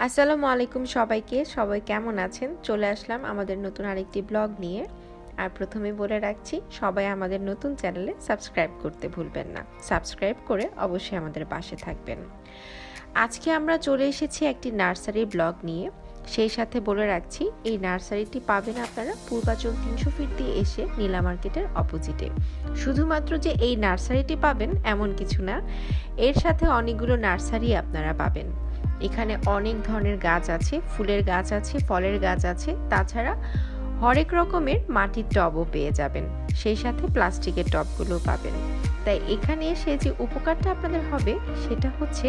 আসসালামু আলাইকুম সবাইকে। সবাই কেমন আছেন? চলে আসলাম আমাদের নতুন আরেকটি ব্লগ নিয়ে। আর প্রথমে বলে রাখছি, সবাই আমাদের নতুন চ্যানেলে সাবস্ক্রাইব করতে ভুলবেন না। সাবস্ক্রাইব করে অবশ্যই আমাদের পাশে থাকবেন। আজকে আমরা চলে এসেছি একটি নার্সারির ব্লগ নিয়ে। সেই সাথে বলে রাখছি, এই নার্সারিটি পাবেন আপনারা পূর্বাচল তিনশো ফিট দিয়ে এসে নীলা মার্কেটের অপোজিটে। শুধুমাত্র যে এই নার্সারিটি পাবেন এমন কিছু না, এর সাথে অনেকগুলো নার্সারি আপনারা পাবেন। এখানে অনেক ধরনের গাছ আছে, ফুলের গাছ আছে, ফলের গাছ আছে। তাছাড়া হরেক রকমের মাটির টবও পেয়ে যাবেন। সেই সাথে প্লাস্টিকের টবগুলো পাবেন। তাই এখানে এসে যে উপকারটা আপনাদের হবে, সেটা হচ্ছে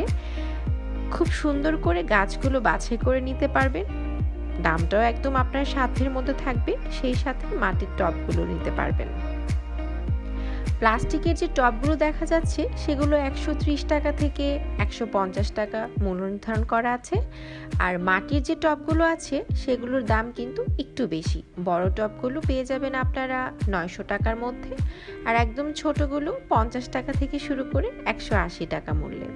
খুব সুন্দর করে গাছগুলো বাছাই করে নিতে পারবেন। দামটাও একদম আপনার সাধ্যের মধ্যে থাকবে, সেই সাথে মাটির টবগুলো নিতে পারবেন। প্লাস্টিকের যে টবগুলো দেখা যাচ্ছে, সেগুলো একশো ত্রিশ টাকা থেকে একশো পঞ্চাশ টাকা মূল্য নির্ধারণ করা আছে। আর মাটির যে টবগুলো আছে, সেগুলোর দাম কিন্তু একটু বেশি। বড় টবগুলো পেয়ে যাবেন আপনারা নয়শো টাকার মধ্যে। আর একদম ছোটগুলো পঞ্চাশ টাকা থেকে শুরু করে একশো আশি টাকা মূল্যে।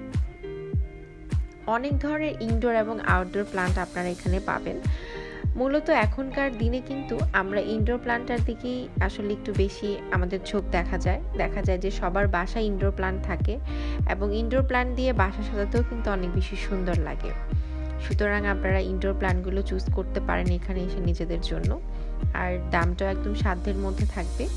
অনেক ধরনের ইনডোর এবং আউটডোর প্লান্ট আপনারা এখানে পাবেন। মূলত এখনকার দিনে কিন্তু আমরা ইনডোর প্লান্টার দিকেই আসলে একটু বেশি আমাদের ঝোঁক দেখা যায়। দেখা যায় যে সবার বাসায় ইনডোর প্লান্ট থাকে এবং ইনডোর প্লান্ট দিয়ে বাসা সাজাতেও কিন্তু অনেক বেশি সুন্দর লাগে। সুতরাং আপনারা ইনডোর প্ল্যান্টগুলো চুজ করতে পারেন এখানে এসে নিজেদের জন্য। আর দামটাও একদম সাধ্যের মধ্যে থাকবে।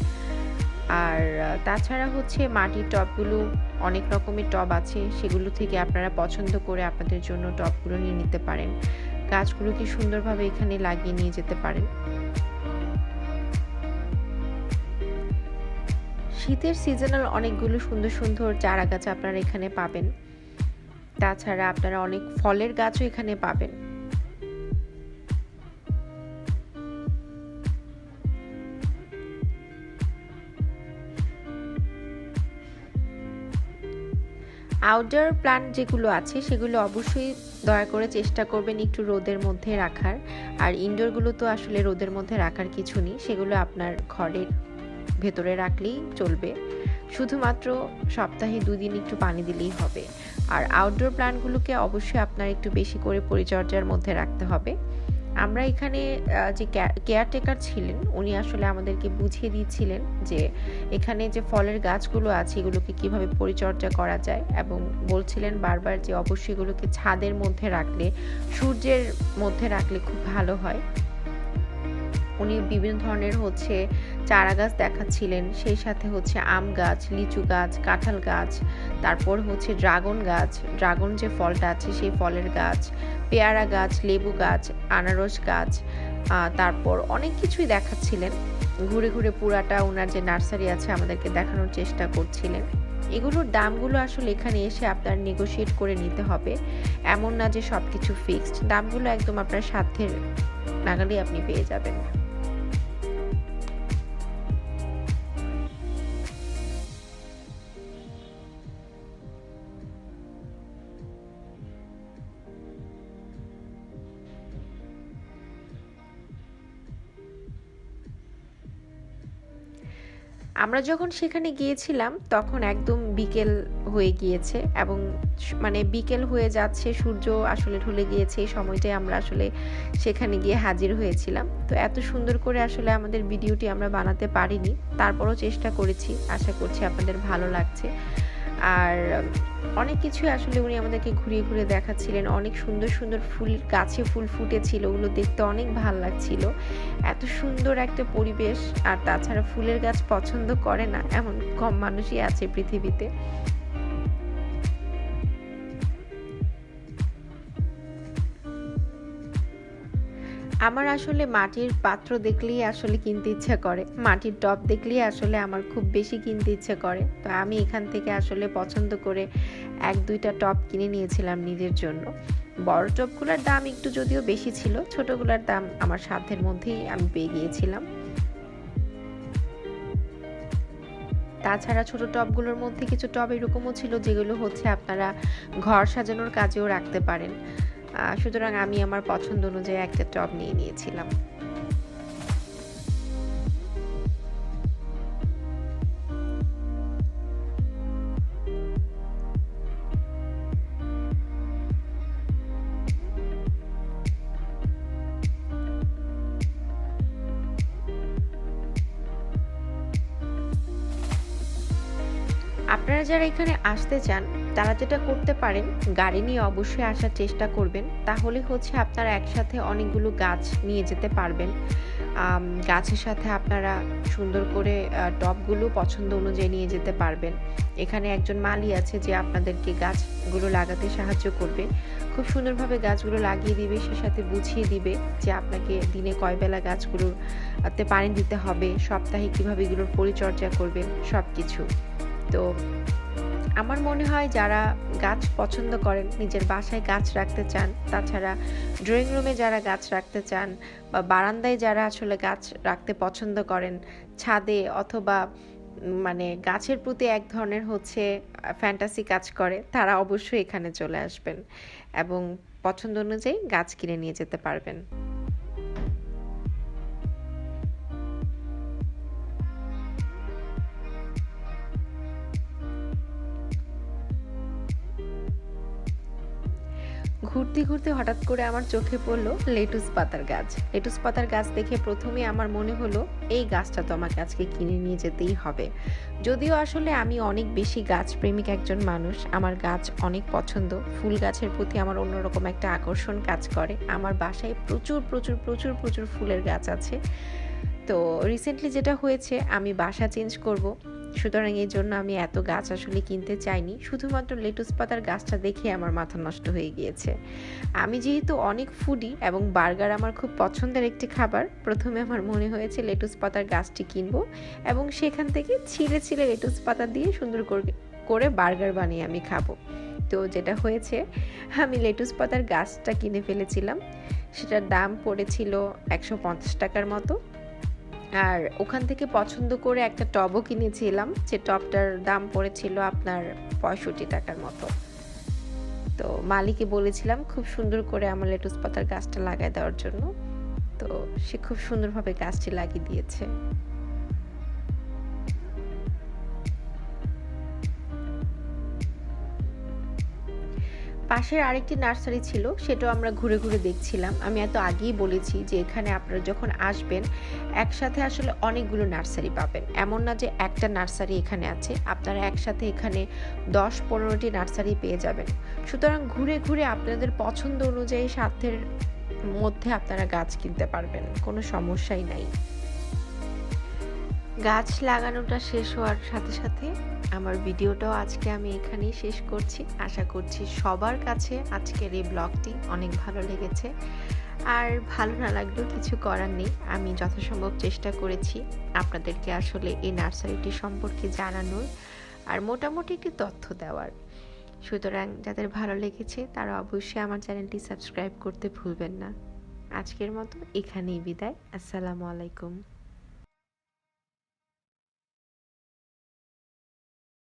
আর তাছাড়া হচ্ছে মাটির টবগুলো অনেক রকমের টব আছে। সেগুলো থেকে আপনারা পছন্দ করে আপনাদের জন্য টবগুলো নিয়ে নিতে পারেন। গাছগুলোকে সুন্দরভাবে এখানে লাগিয়ে নিয়ে যেতে পারেন শীতের সিজনাল অনেকগুলো সুন্দর সুন্দর চারা গাছ আপনারা এখানে পাবেন। তাছাড়া আপনারা অনেক ফলের গাছও এখানে পাবেন। আউটডোর প্লান্ট যেগুলো আছে, সেগুলো অবশ্যই দয়া করে চেষ্টা করবেন একটু রোদের মধ্যে রাখার। আর ইনডোরগুলো তো আসলে রোদের মধ্যে রাখার কিছু নেই, সেগুলো আপনার ঘরের ভেতরে রাখলেই চলবে। শুধুমাত্র সপ্তাহে দুদিন একটু পানি দিলেই হবে। আর আউটডোর প্ল্যান্টগুলোকে অবশ্যই আপনার একটু বেশি করে পরিচর্যার মধ্যে রাখতে হবে। আমরা এখানে যে কেয়ারটেকার ছিলেন, উনি আসলে আমাদেরকে বুঝিয়ে দিয়েছিলেন যে এখানে যে ফলের গাছগুলো আছে, এগুলোকে কীভাবে পরিচর্যা করা যায় এবং বলছিলেন বারবার যে অবশ্যই এগুলোকে ছাদের মধ্যে রাখলে, সূর্যের মধ্যে রাখলে খুব ভালো হয়। উনি বিভিন্ন ধরনের হচ্ছে চারা গাছ দেখাচ্ছিলেন, সেই সাথে হচ্ছে আম গাছ, লিচু গাছ, কাঁঠাল গাছ, তারপর হচ্ছে ড্রাগন গাছ, ড্রাগন যে ফলটা আছে, সেই ফলের গাছ পেয়ারা গাছ, লেবু গাছ, আনারস গাছ তারপর অনেক কিছুই দেখাচ্ছিলেন। ঘুরে ঘুরে পুরাটা ওনার যে নার্সারি আছে আমাদেরকে দেখানোর চেষ্টা করছিলেন। এগুলোর দামগুলো আসলে এখানে এসে আপনার নেগোশিয়েট করে নিতে হবে। এমন না যে সব কিছু ফিক্সড দামগুলো একদম আপনার সাধ্যের নাগালেই আপনি পেয়ে যাবেন। আমরা যখন সেখানে গিয়েছিলাম, তখন একদম বিকেল হয়ে গিয়েছে এবং মানে বিকেল হয়ে যাচ্ছে, সূর্য আসলে ঢলে গিয়েছে, এই সময়টাই আমরা আসলে সেখানে গিয়ে হাজির হয়েছিলাম। তো এত সুন্দর করে আসলে আমাদের ভিডিওটি আমরা বানাতে পারিনি। তারপরও চেষ্টা করেছি, আশা করছি আপনাদের ভালো লাগছে। আর অনেক কিছুই আসলে উনি আমাদেরকে ঘুরিয়ে ঘুরে দেখাচ্ছিলেন। অনেক সুন্দর সুন্দর ফুল, গাছে ফুল ফুটেছিল, ওগুলো দেখতে অনেক ভালো লাগছিল। এত সুন্দর একটা পরিবেশ, আর তাছাড়া ফুলের গাছ পছন্দ করে না, এমন কম মানুষই আছে পৃথিবীতে। আমার আসলে মাটির পাত্র দেখলেই আসলে কিনতে ইচ্ছা করে। মাটির টপ দেখলেই আসলে আমার খুব বেশি কিনতে ইচ্ছে করে। তো আমি এখান থেকে আসলে পছন্দ করে এক, দুইটা টপ কিনে নিয়েছিলাম নিজের জন্য। বড় টপগুলোর দাম একটু যদিও বেশি ছিল, ছোটগুলোর দাম আমার সাধ্যের মধ্যেই আমি পেয়ে গিয়েছিলাম। তাছাড়া ছোট টবগুলোর মধ্যে কিছু টব এরকমও ছিল যেগুলো হচ্ছে আপনারা ঘর সাজানোর কাজেও রাখতে পারেন। সুতরাং আমি আমার পছন্দ অনুযায়ী একটা টব নিয়ে নিয়েছিলাম। আপনারা যারা এখানে আসতে চান তারা যেটা করতে পারেন গাড়ি নিয়ে অবশ্যই আসার চেষ্টা করবেন। তাহলে হচ্ছে আপনারা একসাথে অনেকগুলো গাছ নিয়ে যেতে পারবেন। গাছের সাথে আপনারা সুন্দর করে আহ, টবগুলো পছন্দ অনুযায়ী নিয়ে যেতে পারবেন। এখানে একজন মালি আছে যে আপনাদেরকে গাছগুলো লাগাতে সাহায্য করবে। খুব সুন্দরভাবে গাছগুলো লাগিয়ে দিবে সে সাথে বুঝিয়ে দিবে যে আপনাকে দিনে কয় বেলা গাছগুলোতে পানি দিতে হবে সপ্তাহে কীভাবে এগুলোর পরিচর্যা করবেন সব কিছু তো আমার মনে হয় যারা গাছ পছন্দ করেন, নিজের বাসায় গাছ রাখতে চান, তাছাড়া ড্রয়িং রুমে যারা গাছ রাখতে চান বা বারান্দায় যারা আসলে গাছ রাখতে পছন্দ করেন, ছাদে অথবা মানে গাছের প্রতি এক ধরনের হচ্ছে ফ্যান্টাসি কাজ করে, তারা অবশ্যই এখানে চলে আসবেন এবং পছন্দ অনুযায়ী গাছ কিনে নিয়ে যেতে পারবেন। ঘুরতে ঘুরতে হঠাৎ করে আমার চোখে পড়ল লেটুস পাতার গাছ। লেটুস পাতার গাছ দেখে প্রথমে আমার মনে হলো, এই গাছটা তো আমাকে আজকে কিনে নিয়ে যেতেই হবে। যদিও আসলে আমি অনেক বেশি গাছ প্রেমিক একজন মানুষ, আমার গাছ অনেক পছন্দ। ফুল গাছের প্রতি আমার অন্যরকম একটা আকর্ষণ কাজ করে। আমার বাসায় প্রচুর প্রচুর প্রচুর প্রচুর ফুলের গাছ আছে। তো রিসেন্টলি যেটা হয়েছে, আমি বাসা চেঞ্জ করব। সুতরাং এই জন্য আমি এত গাছ আসলে কিনতে চাইনি। শুধুমাত্র লেটুস পাতার গাছটা দেখে আমার মাথা নষ্ট হয়ে গিয়েছে। আমি যেহেতু অনেক ফুডি এবং বার্গার আমার খুব পছন্দের একটি খাবার, প্রথমে আমার মনে হয়েছে লেটুস পাতার গাছটি কিনবো এবং সেখান থেকে ছিঁড়ে ছিঁড়ে লেটুস পাতা দিয়ে সুন্দর করে বার্গার বানিয়ে আমি খাব। তো যেটা হয়েছে, আমি লেটুস পাতার গাছটা কিনে ফেলেছিলাম। সেটার দাম পড়েছিল একশো পঞ্চাশ টাকার মতো। আর ওখান থেকে পছন্দ করে একটা টবও কিনেছিলাম। যে টবটার দাম পড়েছিল আপনার পঁয়ষট্টি টাকার মতো। তো মালিকে বলেছিলাম, খুব সুন্দর করে আমার লেটুস পাতার গাছটা লাগাই দেওয়ার জন্য। তো সে খুব সুন্দরভাবে গাছটি লাগিয়ে দিয়েছে। পাশের আরেকটি নার্সারি ছিল, সেটাও আমরা ঘুরে ঘুরে দেখছিলাম। আমি এত আগেই বলেছি যে এখানে আপনারা যখন আসবেন, একসাথে আসলে অনেকগুলো নার্সারি পাবেন। এমন না যে একটা নার্সারি এখানে আছে, আপনারা একসাথে এখানে দশ পনেরোটি নার্সারি পেয়ে যাবেন। সুতরাং ঘুরে ঘুরে আপনাদের পছন্দ অনুযায়ী সাধ্যের মধ্যে আপনারা গাছ কিনতে পারবেন, কোনো সমস্যাই নাই। গাছ লাগানোটা শেষ হওয়ার সাথে সাথে আমার ভিডিওটাও আজকে আমি এখানেই শেষ করছি। আশা করছি সবার কাছে আজকের এই ব্লগটি অনেক ভালো লেগেছে। আর ভালো না লাগলেও কিছু করার নেই। আমি যথাসম্ভব চেষ্টা করেছি আপনাদেরকে আসলে এই নার্সারিটি সম্পর্কে জানানোর আর মোটামুটি একটি তথ্য দেওয়ার। সুতরাং যাদের ভালো লেগেছে তারা অবশ্যই আমার চ্যানেলটি সাবস্ক্রাইব করতে ভুলবেন না। আজকের মতো এখানেই বিদায়। আসসালামু আলাইকুম।